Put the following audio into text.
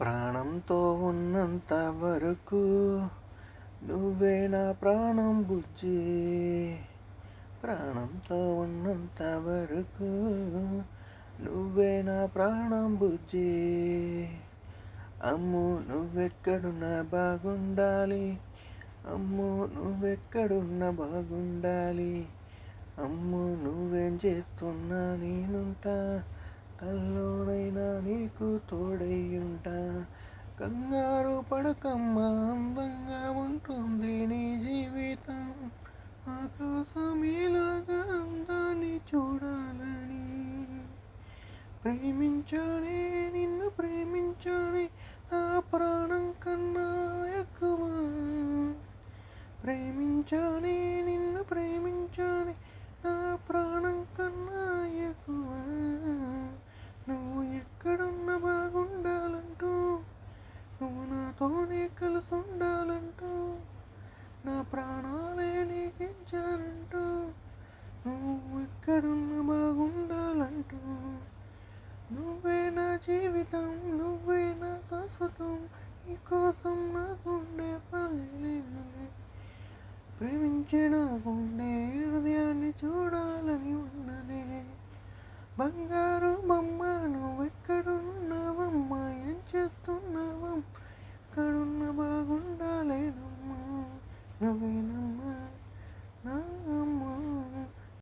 ప్రాణంతో ఉన్నంత వరకు నువ్వే నా ప్రాణం బుజ్జి. ప్రాణంతో ఉన్నంత వరకు నువ్వే నా ప్రాణం బుజ్జి. అమ్ము నువ్వెక్కడున్నా బాగుండాలి. అమ్ము నువ్వెక్కడున్నా బాగుండాలి. అమ్ము నువ్వేం చేస్తున్నా నేనుంటా. కల్లో నీకు తోడయ్యుంటా. కంగారు పడకమ్మ అందంగా ఉంటుంది నీ జీవితం. ఆకాశం ఇలాగా అందాన్ని చూడాలని ప్రేమించానే నిన్ను ప్రేమించానే నా ప్రాణం కన్నా ఎక్కువ. ప్రేమించానే నా ప్రాణం కన్నా ఎక్కువ నువ్వు ఎక్కడున్నా బాగుండాలంటూ నువ్వు నాతోనే కలిసి ఉండాలంటూ నా ప్రాణాలే నీకించాలంటూ నువ్వు ఎక్కడున్నా బాగుండాలంటూ నువ్వే నా జీవితం నువ్వే నా శాశ్వతం ఈ కోసం నాకుండే గుండె పగిలినది హృదయాన్ని చూడాలని ఉన్నదే బంగారు బొమ్మ